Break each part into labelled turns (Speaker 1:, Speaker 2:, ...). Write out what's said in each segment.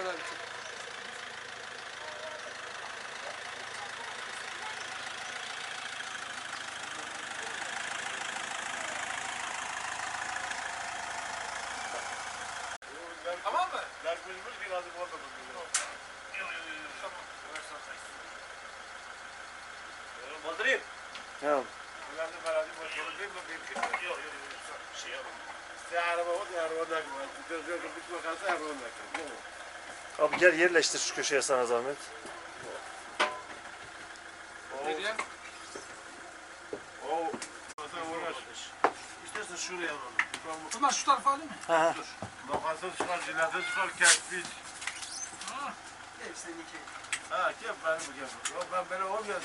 Speaker 1: Nicolás.
Speaker 2: Tamam mı? Narkozumuz biraz orada bulunuyor. Yok yok yok. Tamam. Bozdireyim. Tamam. Ulandı falan
Speaker 1: bir bozdireyim mi? Yok yok yok. Şey yapalım. Size
Speaker 3: araba
Speaker 4: o da arabadan var. Bir de şöyle bir bakası arabadan var. Abi gel yerleştir şu köşeye sana zahmet.
Speaker 1: Nereye?
Speaker 3: İstersen şuraya alalım.
Speaker 1: Bunlar şu tarafa alayım mı?
Speaker 4: Ha ha.
Speaker 3: Lokasyon çıkar, cilada çıkar, kerpiç.
Speaker 1: Hepsini iki.
Speaker 3: Ha, kep benim bu kep. Yok ben böyle olmuyor.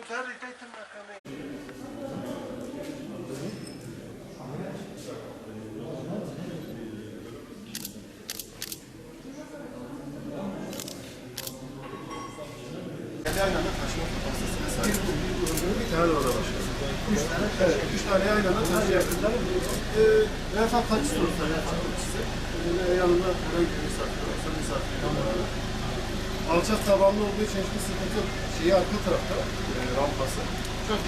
Speaker 3: Kep adam.
Speaker 1: Ha.
Speaker 2: Bir tane orada başlıyor. Üç tane? Evet, üç tane aynı anda taşıyabilirler. Ee, refah taksi olursa refah taksisi. Ee, yanında herhangi bir misafir olursa misafir Alçak tabanlı olduğu için hiçbir sıkıntı yok. Şeyi arka tarafta, e, rampası. Çok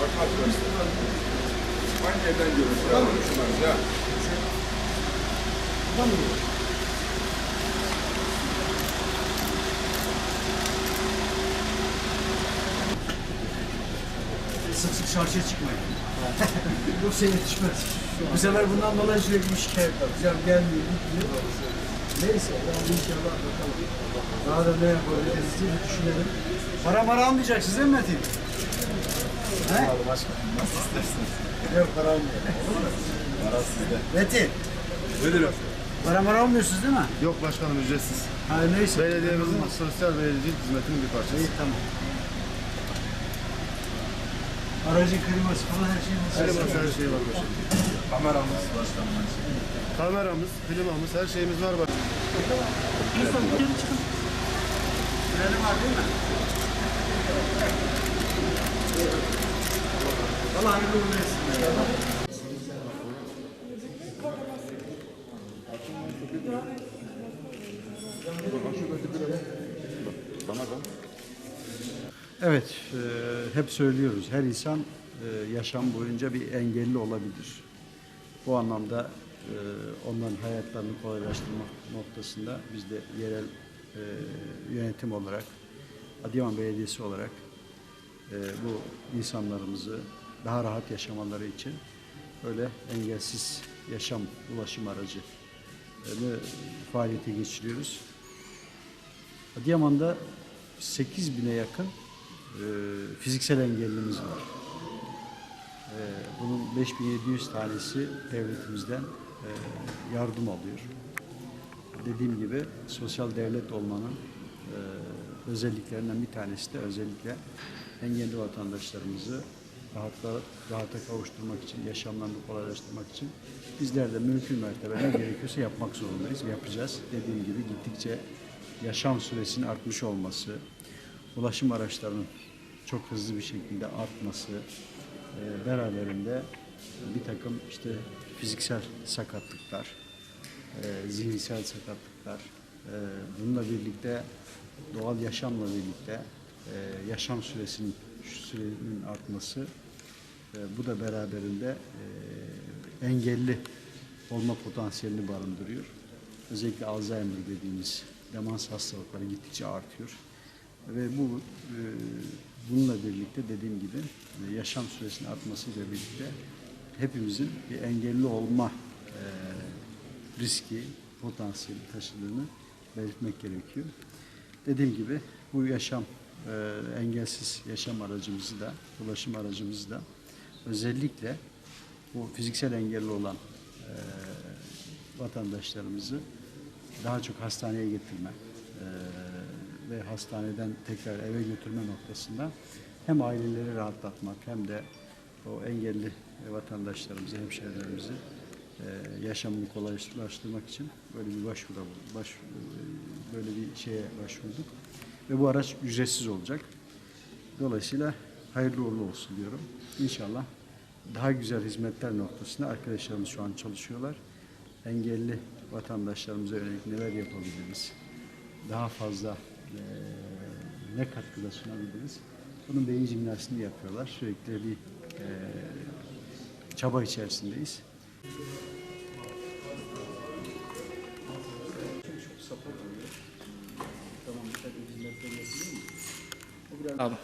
Speaker 2: Bak arkadaşlar. Aynı evden görüyoruz. Tamam mı? Ya. Tamam mı?
Speaker 5: Sık sık çarşıya çıkmayın. Yoksa yetişmez. Bu sefer bundan dolayı sürekli bir şikayet var. Hocam gelmiyor, gitmiyor. Neyse, yani inşallah bakalım. Daha da ne yapabiliriz diye düşünelim. Para mara almayacaksınız değil mi Metin? He?
Speaker 2: Nasıl istersiniz?
Speaker 5: Yok para almıyor.
Speaker 2: Para sizde.
Speaker 5: Metin,
Speaker 2: Buyurun.
Speaker 5: para mara almıyorsunuz değil mi?
Speaker 2: Yok başkanım ücretsiz.
Speaker 5: Ha neyse.
Speaker 2: Belediyemizin sosyal belediyecilik hizmetinin bir parçası.
Speaker 5: İyi tamam. Aracın kliması falan her şey nasıl?
Speaker 2: Her şey var başkanım. Kameramız başkanım. Kameramız, klimamız, her şeyimiz var bak.
Speaker 5: Freni var değil mi? Allah hayırlı uğurlu etsin. Evet, e, hep söylüyoruz. Her insan e, yaşam boyunca bir engelli olabilir. Bu anlamda e, onların hayatlarını kolaylaştırmak noktasında biz de yerel e, yönetim olarak, Adıyaman Belediyesi olarak e, bu insanlarımızı daha rahat yaşamaları için böyle engelsiz yaşam ulaşım aracı e, faaliyete geçiriyoruz. Adıyaman'da 8 bine yakın e, fiziksel engellimiz var. E, bunun 5700 tanesi devletimizden e, yardım alıyor. Dediğim gibi sosyal devlet olmanın e, özelliklerinden bir tanesi de özellikle engelli vatandaşlarımızı rahatla, rahata kavuşturmak için, yaşamlarını kolaylaştırmak için bizler de mümkün mertebe ne gerekiyorsa yapmak zorundayız, yapacağız. Dediğim gibi gittikçe yaşam süresinin artmış olması, ulaşım araçlarının çok hızlı bir şekilde artması e, beraberinde bir takım işte fiziksel sakatlıklar, e, zihinsel sakatlıklar, e, bununla birlikte doğal yaşamla birlikte e, yaşam süresinin sürenin artması, bu da beraberinde engelli olma potansiyelini barındırıyor. Özellikle Alzheimer dediğimiz demans hastalıkları gittikçe artıyor. Ve bu e, bununla birlikte dediğim gibi e, yaşam süresinin artmasıyla birlikte hepimizin bir engelli olma e, riski, potansiyeli taşıdığını belirtmek gerekiyor. Dediğim gibi bu yaşam e, engelsiz yaşam aracımızı da, ulaşım aracımızı da özellikle bu fiziksel engelli olan e, vatandaşlarımızı daha çok hastaneye getirme e, ve hastaneden tekrar eve götürme noktasında hem aileleri rahatlatmak hem de o engelli vatandaşlarımızı, hemşehrilerimizi e, yaşamını kolaylaştırmak için böyle bir başvuru, baş, böyle bir şeye başvurduk. Ve bu araç ücretsiz olacak. Dolayısıyla hayırlı uğurlu olsun diyorum. İnşallah daha güzel hizmetler noktasında arkadaşlarımız şu an çalışıyorlar. Engelli vatandaşlarımıza yönelik neler yapabiliriz? Daha fazla ne katkıda sunabiliriz? Bunun beyin jimnastiğini yapıyorlar. Sürekli bir eee, çaba içerisindeyiz. Tamam,